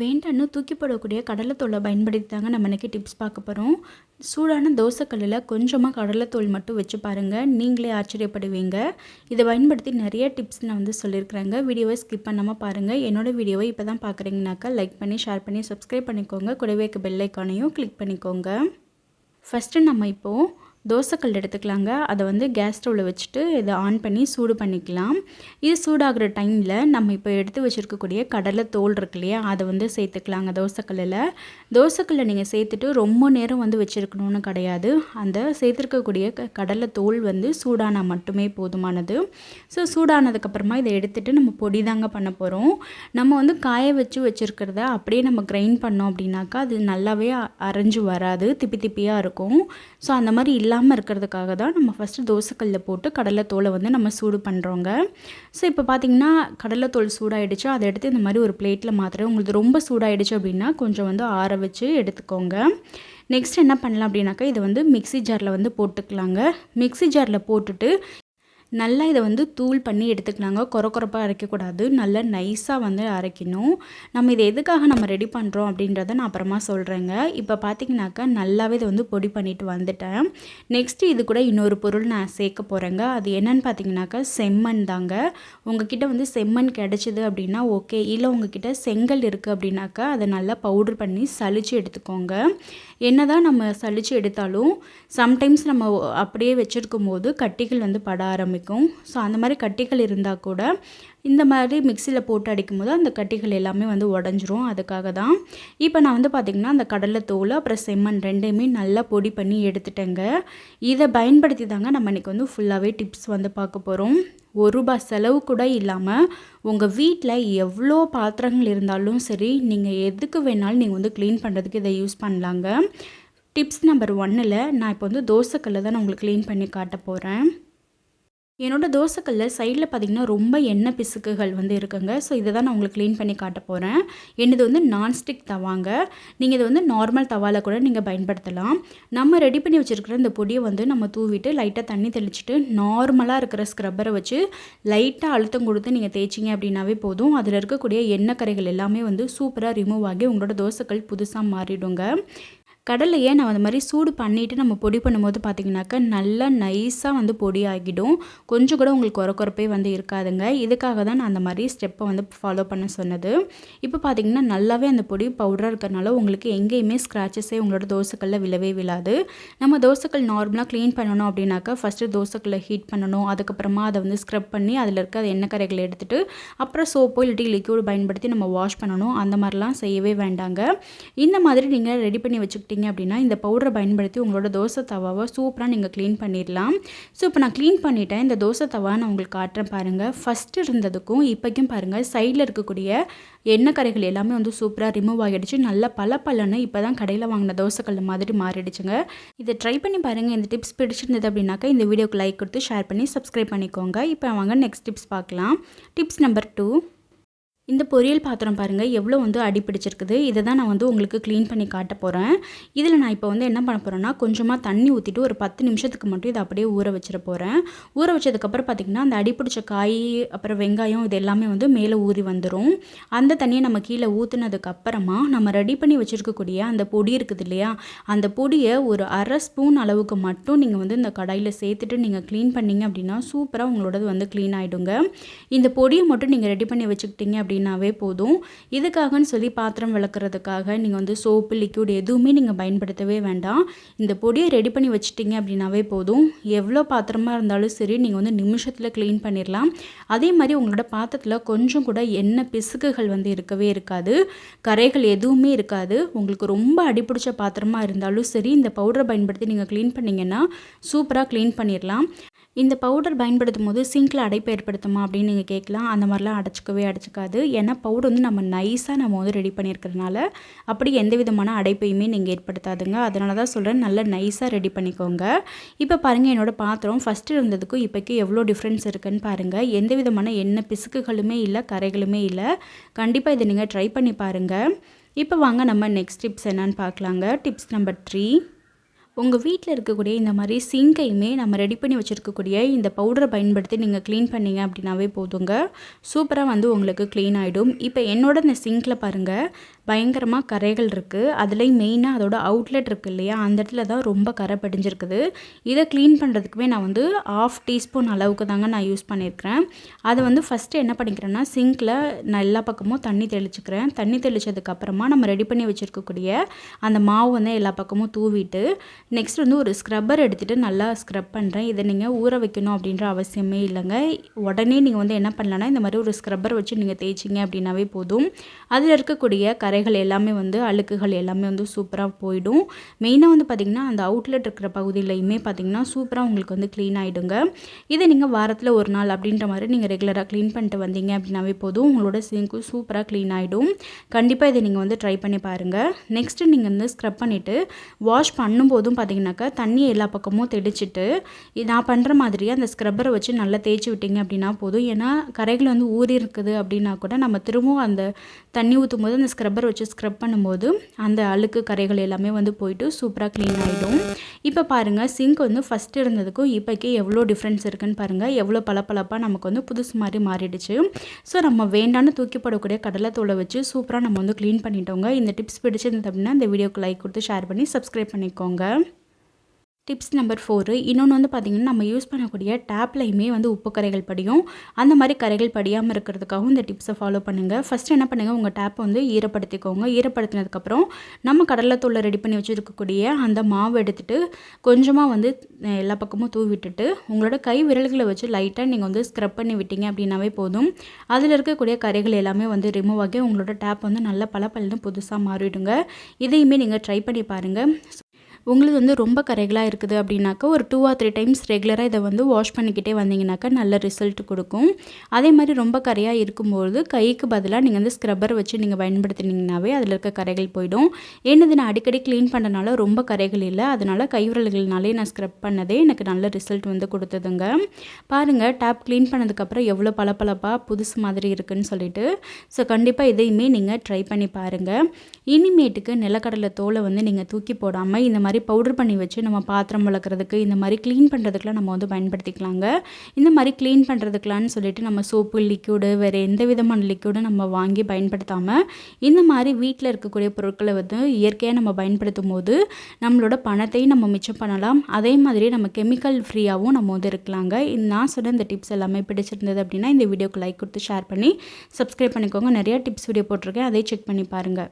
வேண்டான்னு தூக்கி போடக்கூடிய கடலைத்தூளை பயன்படுத்தி தாங்க நம்ம இன்றைக்கி டிப்ஸ் பார்க்க போகிறோம் சூடான தோசைக்கல்லில் கொஞ்சமாக கடலைத்தூள் மட்டும் வச்சு பாருங்கள் நீங்களே ஆச்சரியப்படுவீங்க. இதை பயன்படுத்தி நிறைய டிப்ஸ் நான் வந்து சொல்லியிருக்கிறேங்க. வீடியோவை ஸ்கிப் பண்ணாமல் பாருங்கள் என்னோடய வீடியோவை இப்போ தான் பார்க்குறீங்கனாக்கா லைக் பண்ணி ஷேர் பண்ணி சப்ஸ்கிரைப் பண்ணிக்கோங்க. கூடவே பெல் ஐக்கானையும் கிளிக் பண்ணிக்கோங்க. ஃபஸ்ட்டு நம்ம இப்போது தோசைக்கல் எடுத்துக்கலாங்க. அதை வந்து கேஸ் ஸ்டவ்வில் வச்சுட்டு இதை ஆன் பண்ணி சூடு பண்ணிக்கலாம். இது சூடாகிற டைமில் நம்ம இப்போ எடுத்து வச்சுருக்கக்கூடிய கடலை தோல் இருக்கு இல்லையா அதை வந்து சேர்த்துக்கலாங்க தோசைக்கல்லில். தோசைக்கல்லை நீங்கள் சேர்த்துட்டு ரொம்ப நேரம் வந்து வச்சுருக்கணும்னு கிடையாது. அந்த சேர்த்துருக்கக்கூடிய க கடலை தோல் வந்து சூடானால் மட்டுமே போதுமானது. ஸோ சூடானதுக்கப்புறமா இதை எடுத்துகிட்டு நம்ம பொடி தாங்க பண்ண போகிறோம் நம்ம வந்து காய வச்சு வச்சுருக்கிறத அப்படியே நம்ம கிரைண்ட் பண்ணோம் அப்படின்னாக்கா அது நல்லாவே அரைஞ்சு வராது. திப்பி திப்பியாக இருக்கும். ஸோ அந்த மாதிரி இல்லை இல்லாமல் இருக்கிறதுக்காக தான் நம்ம ஃபஸ்ட்டு தோசைக்கல்லில் போட்டு கடலை தோலை வந்து நம்ம சூடு பண்ணுறோங்க ஸோ இப்போ பார்த்திங்கன்னா தோல் சூடாகிடுச்சு அதை எடுத்து இந்த மாதிரி ஒரு பிளேட்டில் மாத்திரம் உங்களுக்கு ரொம்ப சூடாகிடுச்சு அப்படின்னா கொஞ்சம் வந்து ஆற வச்சு எடுத்துக்கோங்க. நெக்ஸ்ட் என்ன பண்ணலாம் அப்படின்னாக்கா இதை வந்து மிக்சி ஜாரில் வந்து போட்டுக்கலாங்க. மிக்சி ஜாரில் போட்டுட்டு நல்லா இதை வந்து தூள் பண்ணி எடுத்துக்கலாங்க. குறை குறைப்பாக அரைக்கக்கூடாது. நல்லா நைஸாக வந்து அரைக்கணும். நம்ம இதை எதுக்காக நம்ம ரெடி பண்ணுறோம் அப்படின்றத நான் அப்புறமா சொல்கிறேங்க இப்போ பார்த்தீங்கன்னாக்கா நல்லாவே இதை வந்து பொடி பண்ணிட்டு வந்துட்டேன். நெக்ஸ்ட்டு இது கூட இன்னொரு பொருள் நான் சேர்க்க போகிறேங்க அது என்னன்னு பார்த்தீங்கன்னாக்கா செம்மண் தாங்க. உங்ககிட்ட வந்து செம்மண் கிடச்சிது அப்படின்னா ஓகே இல்லை உங்ககிட்ட செங்கல் இருக்குது அப்படின்னாக்கா அதை நல்லா பவுடர் பண்ணி சளிச்சு எடுத்துக்கோங்க. என்ன தான் நம்ம சளிச்சு எடுத்தாலும் சம்டைம்ஸ் நம்ம அப்படியே வச்சுருக்கும் போது கட்டிகள் வந்து பட ஆரம்பிக்கும். ஆரம்பிக்கும் ஸோ அந்த மாதிரி கட்டிகள் இருந்தால் கூட இந்த மாதிரி மிக்சியில் போட்டு அடிக்கும் போது அந்த கட்டிகள் எல்லாமே வந்து உடஞ்சிரும். அதுக்காக தான். இப்போ நான் வந்து பார்த்திங்கன்னா அந்த கடலை தோல் அப்புறம் செம்மண் ரெண்டையுமே நல்லா பொடி பண்ணி எடுத்துட்டேங்க. இதை பயன்படுத்தி தாங்க நம்ம இன்றைக்கி வந்து ஃபுல்லாகவே டிப்ஸ் வந்து பார்க்க போகிறோம் ஒரு ரூபா செலவு கூட இல்லாமல் உங்கள் வீட்டில் எவ்வளோ பாத்திரங்கள் இருந்தாலும் சரி நீங்கள் எதுக்கு வேணாலும் நீங்கள் வந்து க்ளீன் பண்ணுறதுக்கு இதை யூஸ் பண்ணலாங்க. டிப்ஸ் நம்பர் ஒன்னில் நான் இப்போ வந்து தோசைக்கல்லை தான் நான் உங்களுக்கு க்ளீன் பண்ணி காட்ட போகிறேன் என்னோடய தோசைக்கல்லில் சைடில் பார்த்திங்கன்னா ரொம்ப எண்ணெய் பிசுக்குகள் வந்து இருக்குங்க. ஸோ இதை தான் நான் உங்களுக்கு க்ளீன் பண்ணி காட்ட போகிறேன் என்னது வந்து நான்ஸ்டிக் தவாங்க. நீங்கள் இதை வந்து நார்மல் தவாவில் கூட நீங்கள் பயன்படுத்தலாம். நம்ம ரெடி பண்ணி வச்சுருக்கிற இந்த பொடியை வந்து நம்ம தூவிட்டு லைட்டாக தண்ணி தெளிச்சுட்டு நார்மலாக இருக்கிற ஸ்க்ரப்பரை வச்சு லைட்டாக அழுத்தம் கொடுத்து நீங்கள் தேய்ச்சிங்க அப்படின்னாவே போதும். அதில் இருக்கக்கூடிய எண்ணெய் கரைகள் எல்லாமே வந்து சூப்பராக ரிமூவ் ஆகி உங்களோட தோசைக்கல் புதுசாக மாறிடுங்க. கடலையை நான் அந்த மாதிரி சூடு பண்ணிவிட்டு நம்ம பொடி பண்ணும்போது பார்த்திங்கனாக்கா நல்லா நைஸாக வந்து பொடி ஆகிடும். கொஞ்சம் கூட உங்களுக்கு குறக்குறப்பே வந்து இருக்காதுங்க. இதுக்காக தான் நான் அந்த மாதிரி ஸ்டெப்பை வந்து ஃபாலோ பண்ண சொன்னது. இப்போ பார்த்திங்கன்னா நல்லாவே அந்த பொடி பவுடராக இருக்கிறனால உங்களுக்கு எங்கேயுமே ஸ்க்ராச்சஸே உங்களோட தோசைக்கல்லில் விழவே விழாது. நம்ம தோசைக்கல் நார்மலாக க்ளீன் பண்ணணும் அப்படின்னாக்கா ஃபஸ்ட்டு தோசைக்கல்லை ஹீட் பண்ணணும். அதுக்கப்புறமா அதை வந்து ஸ்க்ரப் பண்ணி அதில் இருக்க எண்ணெய் கரைகளை எடுத்துகிட்டு அப்புறம் சோப்போ இல்லாட்டி லிக்யூடு பயன்படுத்தி நம்ம வாஷ் பண்ணணும். அந்த மாதிரிலாம் செய்யவே வேண்டாங்க. இந்த மாதிரி நீங்கள் ரெடி பண்ணி வச்சுக்கிட்டு எடுத்துக்கிட்டிங்க அப்படின்னா இந்த பவுடரை பயன்படுத்தி உங்களோட தோசை தவாவை சூப்பராக நீங்கள் க்ளீன் பண்ணிடலாம் ஸோ இப்போ நான் க்ளீன் பண்ணிவிட்டேன் இந்த தோசை தவா நான் உங்களுக்கு காட்டுறேன் பாருங்கள் ஃபஸ்ட்டு இருந்ததுக்கும் இப்போக்கும் பாருங்கள் சைடில் இருக்கக்கூடிய எண்ணெய் கரைகள் எல்லாமே வந்து சூப்பராக ரிமூவ் ஆகிடுச்சு. நல்ல பல பலன்னு இப்போ தான் கடையில் வாங்கின தோசைக்கல் மாதிரி மாறிடுச்சுங்க. இதை ட்ரை பண்ணி பாருங்கள் இந்த டிப்ஸ் பிடிச்சிருந்தது அப்படின்னாக்கா இந்த வீடியோக்கு லைக் கொடுத்து ஷேர் பண்ணி சப்ஸ்கிரைப் பண்ணிக்கோங்க. இப்போ வாங்க நெக்ஸ்ட் டிப்ஸ் பார்க்கலாம். டிப்ஸ் நம்பர் டூ இந்த பொரியல் பாத்திரம் பாருங்கள் எவ்வளோ வந்து அடி பிடிச்சிருக்குது. இதை தான் நான் வந்து உங்களுக்கு க்ளீன் பண்ணி காட்ட போகிறேன் இதில் நான் இப்போ வந்து என்ன பண்ண போகிறேன்னா கொஞ்சமாக தண்ணி ஊற்றிட்டு ஒரு பத்து நிமிஷத்துக்கு மட்டும் இதை அப்படியே ஊற வச்சிட போகிறேன் ஊற வச்சதுக்கப்புறம் பார்த்திங்கன்னா அந்த அடி பிடிச்ச காய் அப்புறம் வெங்காயம் இது எல்லாமே வந்து மேலே ஊறி வந்துடும் அந்த தண்ணியை நம்ம கீழே ஊற்றுனதுக்கப்புறமா நம்ம ரெடி பண்ணி வச்சுருக்கக்கூடிய அந்த பொடி இருக்குது இல்லையா அந்த பொடியை ஒரு அரை ஸ்பூன் அளவுக்கு மட்டும் நீங்கள் வந்து இந்த கடாயில் சேர்த்துட்டு நீங்கள் க்ளீன் பண்ணிங்க அப்படின்னா சூப்பராக உங்களோடது வந்து க்ளீன் ஆகிடுங்க இந்த பொடியை மட்டும் நீங்கள் ரெடி பண்ணி வச்சுக்கிட்டீங்க அப்படின்னாவே போதும். இதுக்காகன்னு சொல்லி பாத்திரம் விளக்குறதுக்காக நீங்கள் வந்து சோப்பு லிக்யூட் எதுவுமே நீங்கள் பயன்படுத்தவே வேண்டாம். இந்த பொடியை ரெடி பண்ணி வச்சுட்டிங்க அப்படின்னாவே போதும். எவ்வளோ பாத்திரமாக இருந்தாலும் சரி நீங்கள் வந்து நிமிஷத்தில் க்ளீன் பண்ணிடலாம் அதே மாதிரி உங்களோட பாத்திரத்தில் கொஞ்சம் கூட எண்ணெய் பிசுக்குகள் வந்து இருக்கவே இருக்காது. கரைகள் எதுவுமே இருக்காது. உங்களுக்கு ரொம்ப அடிப்பிடிச்ச பாத்திரமாக இருந்தாலும் சரி இந்த பவுடரை பயன்படுத்தி நீங்கள் க்ளீன் பண்ணிங்கன்னா சூப்பராக க்ளீன் பண்ணிடலாம் இந்த பவுடர் பயன்படுத்தும் போது சிங்கில் அடைப்பு ஏற்படுத்துமா அப்படின்னு நீங்கள் கேட்கலாம். அந்த மாதிரிலாம் அடைச்சிக்கவே அடைச்சிக்காது. ஏன்னா பவுடர் வந்து நம்ம நைஸாக நம்ம வந்து ரெடி பண்ணியிருக்கிறதுனால அப்படி எந்த விதமான அடைப்பையுமே நீங்கள் ஏற்படுத்தாதுங்க. அதனால தான் சொல்கிறேன் நல்லா நைஸாக ரெடி பண்ணிக்கோங்க. இப்போ பாருங்கள் என்னோடய பாத்திரம் ஃபஸ்ட்டு இருந்ததுக்கும் இப்போக்கி எவ்வளோ டிஃப்ரென்ஸ் இருக்குதுன்னு பாருங்கள் எந்த விதமான எண்ணெய் பிசுக்குகளுமே இல்லை கரைகளுமே இல்லை. கண்டிப்பாக இதை நீங்கள் ட்ரை பண்ணி பாருங்கள் இப்போ வாங்க நம்ம நெக்ஸ்ட் டிப்ஸ் என்னன்னு பார்க்கலாங்க. டிப்ஸ் நம்பர் த்ரீ உங்கள் வீட்டில் இருக்கக்கூடிய இந்த மாதிரி சிங்கையுமே நம்ம ரெடி பண்ணி வச்சுருக்கக்கூடிய இந்த பவுடரை பயன்படுத்தி நீங்கள் க்ளீன் பண்ணீங்க அப்படின்னாவே போதுங்க. சூப்பராக வந்து உங்களுக்கு க்ளீன் ஆகிடும் இப்போ என்னோட இந்த சிங்கில் பாருங்கள் பயங்கரமாக கரைகள் இருக்குது அதுலேயும் மெயினாக அதோட அவுட்லெட் இருக்குது இல்லையா? அந்த இடத்துல தான் ரொம்ப கரை படிஞ்சிருக்குது. இதை க்ளீன் பண்ணுறதுக்குமே நான் வந்து ஆஃப் டீஸ்பூன் அளவுக்கு தாங்க நான் யூஸ் பண்ணியிருக்கிறேன். அதை வந்து ஃபஸ்ட்டு என்ன பண்ணிக்கிறேன்னா சிங்கில் நான் எல்லா பக்கமும் தண்ணி தெளிச்சுக்கிறேன். தண்ணி தெளித்ததுக்கப்புறமா நம்ம ரெடி பண்ணி வச்சுருக்கக்கூடிய அந்த மாவு வந்து எல்லா பக்கமும் தூவிட்டு நெக்ஸ்ட் வந்து ஒரு ஸ்க்ரப்பர் எடுத்துகிட்டு நல்லா ஸ்க்ரப் பண்ணுறேன் இதை நீங்கள் ஊற வைக்கணும் அப்படின்ற அவசியமே இல்லைங்க. உடனே நீங்கள் வந்து என்ன பண்ணலன்னா இந்த மாதிரி ஒரு ஸ்க்ரப்பர் வச்சு நீங்கள் தேய்ச்சிங்க அப்படின்னாவே போதும். அதில் இருக்கக்கூடிய கரைகள் எல்லாமே வந்து அழுக்குகள் எல்லாமே வந்து சூப்பராக போயிடும். மெயினாக வந்து பார்த்திங்கன்னா அந்த அவுட்லெட் இருக்கிற பகுதியிலையுமே பார்த்திங்கன்னா சூப்பராக உங்களுக்கு வந்து க்ளீன் ஆகிடுங்க இதை நீங்கள் வாரத்தில் ஒரு நாள் அப்படின்ற மாதிரி நீங்கள் ரெகுலராக க்ளீன் பண்ணிட்டு வந்தீங்க அப்படின்னாவே போதும். உங்களோட சிங்க்கும் சூப்பராக க்ளீன் ஆகிடும் கண்டிப்பாக இதை நீங்கள் வந்து ட்ரை பண்ணி பாருங்கள் நெக்ஸ்ட்டு நீங்கள் வந்து ஸ்க்ரப் பண்ணிவிட்டு வாஷ் பண்ணும்போதும் பார்த்திங்கனாக்கா தண்ணியை எல்லா பக்கமும் தெளிச்சிட்டு நான் பண்ணுற மாதிரியே அந்த ஸ்க்ரப்பரை வச்சு நல்லா தேய்ச்சி விட்டிங்க அப்படின்னா போதும். ஏன்னா கரைகள் வந்து ஊறி இருக்குது அப்படின்னா கூட நம்ம திரும்பவும் அந்த தண்ணி ஊற்றும் போது அந்த ஸ்க்ரப்பர் வச்சு ஸ்க்ரப் பண்ணும்போது அந்த அழுக்கு கரைகள் எல்லாமே வந்து போயிட்டு சூப்பராக க்ளீன் ஆகிடும் இப்போ பாருங்கள் சிங்க் வந்து ஃபஸ்ட்டு இருந்ததுக்கும் இப்போக்கே எவ்வளோ டிஃப்ரென்ஸ் இருக்குன்னு பாருங்கள் எவ்வளோ பளபளப்பாக நமக்கு வந்து புதுசு மாதிரி மாறிடுச்சு. ஸோ நம்ம வேண்டான்னு தூக்கி போடக்கூடிய கடலை வச்சு சூப்பராக நம்ம வந்து க்ளீன் பண்ணிட்டோங்க. இந்த டிப்ஸ் பிடிச்சிருந்தது அப்படின்னா இந்த வீடியோக்கு லைக் கொடுத்து ஷேர் பண்ணி சப்ஸ்கிரைப் பண்ணிக்கோங்க. டிப்ஸ் நம்பர் ஃபோரு இன்னொன்று வந்து பார்த்திங்கன்னா நம்ம யூஸ் பண்ணக்கூடிய டேப்லையுமே வந்து உப்பு கரைகள் படியும். அந்த மாதிரி கரைகள் படியாமல் இருக்கிறதுக்காகவும் இந்த டிப்ஸை ஃபாலோ பண்ணுங்கள் ஃபஸ்ட்டு என்ன பண்ணுங்கள் உங்கள் டேப்பை வந்து ஈரப்படுத்திக்கோங்க. ஈரப்படுத்தினதுக்கப்புறம் நம்ம கடலைத்தூளை ரெடி பண்ணி வச்சுருக்கக்கூடிய அந்த மாவு எடுத்துகிட்டு கொஞ்சமாக வந்து எல்லா பக்கமும் தூவி விட்டுட்டு உங்களோட கை விரல்களை வச்சு லைட்டாக நீங்கள் வந்து ஸ்க்ரப் பண்ணி விட்டீங்க அப்படின்னாவே போதும். அதில் இருக்கக்கூடிய கரைகள் எல்லாமே வந்து ரிமூவ் ஆகி உங்களோட டேப் வந்து நல்ல பல பலன்னு புதுசாக மாறிடுங்க. இதையுமே நீங்கள் ட்ரை பண்ணி பாருங்கள் உங்களுக்கு வந்து ரொம்ப கரைகளாக இருக்குது அப்படின்னாக்கா ஒரு டூ ஆர் த்ரீ டைம்ஸ் ரெகுலராக இதை வந்து வாஷ் பண்ணிக்கிட்டே வந்தீங்கன்னாக்கா நல்ல ரிசல்ட் கொடுக்கும். அதே மாதிரி ரொம்ப கரையாக இருக்கும்போது கைக்கு பதிலாக நீங்கள் வந்து ஸ்க்ரப்பர் வச்சு நீங்கள் பயன்படுத்தினீங்கனாவே அதில் இருக்க கரைகள் போயிடும். ஏன்னது நான் அடிக்கடி க்ளீன் பண்ணனால ரொம்ப கரைகள் இல்லை. அதனால் கைவிரல்கள்னாலே நான் ஸ்க்ரப் பண்ணதே எனக்கு நல்ல ரிசல்ட் வந்து கொடுத்ததுங்க. பாருங்கள் டேப் க்ளீன் பண்ணதுக்கப்புறம் எவ்வளோ பளபளப்பாக புதுசு மாதிரி இருக்குதுன்னு சொல்லிட்டு. ஸோ கண்டிப்பாக இதையுமே நீங்கள் ட்ரை பண்ணி பாருங்கள் இனிமேட்டுக்கு நிலக்கடலை தோலை வந்து நீங்கள் தூக்கி போடாமல் இந்த மாதிரி மாதிரி பவுடர் பண்ணி வச்சு நம்ம பாத்திரம் வளர்க்குறதுக்கு இந்த மாதிரி க்ளீன் பண்ணுறதுக்குலாம் நம்ம வந்து பயன்படுத்திக்கலாங்க. இந்த மாதிரி க்ளீன் பண்ணுறதுக்கலான்னு சொல்லிட்டு நம்ம சோப்பு லிக்யூடு வேறு எந்த விதமான லிக்யூடும் நம்ம வாங்கி பயன்படுத்தாமல் இந்த மாதிரி வீட்டில் இருக்கக்கூடிய பொருட்களை வந்து இயற்கையாக நம்ம பயன்படுத்தும் போது நம்மளோட பணத்தையும் நம்ம மிச்சம் பண்ணலாம். அதே மாதிரி நம்ம கெமிக்கல் ஃப்ரீயாகவும் நம்ம வந்து இருக்கலாங்க. நான் சொன்ன இந்த டிப்ஸ் எல்லாமே பிடிச்சிருந்தது அப்படின்னா இந்த வீடியோக்கு லைக் கொடுத்து ஷேர் பண்ணி சப்ஸ்கிரைப் பண்ணிக்கோங்க. நிறையா டிப்ஸ் வீடியோ போட்டிருக்கேன். அதை செக் பண்ணி பாருங்கள்